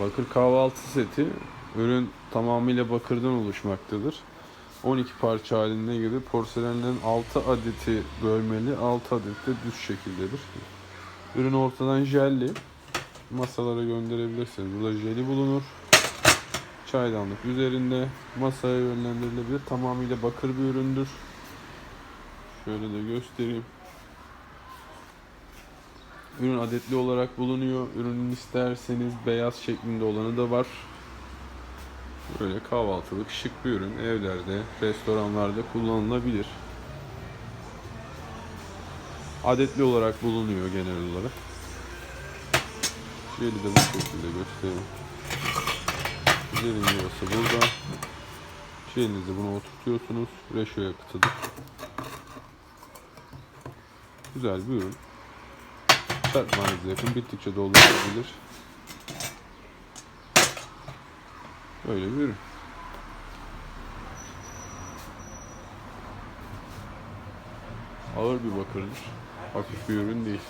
Bakır kahvaltı seti. Ürün tamamıyla bakırdan oluşmaktadır. 12 parça halinde gibi porselenlerin 6 adeti bölmeli, 6 adet de düz şekildedir. Ürün ortadan jelli. Masalara gönderebilirsiniz. Burada jeli bulunur. Çaydanlık üzerinde masaya yönlendirilebilir. Tamamıyla bakır bir üründür. Şöyle de göstereyim. Ürün adetli olarak bulunuyor. Ürünün isterseniz beyaz şeklinde olanı da var. Böyle kahvaltılık şık bir ürün. Evlerde, restoranlarda kullanılabilir. Adetli olarak bulunuyor genel olarak. Jeli de bu şekilde göstereyim. Jelin yuvası burada. Jelinizi buna oturtuyorsunuz. Reşo yakıtıdır. Güzel bir ürün. Çarpmanıza yakın bittikçe doldurulabilir. Böyle bir ürün. Ağır bir bakırdır. Hafif bir ürün değil.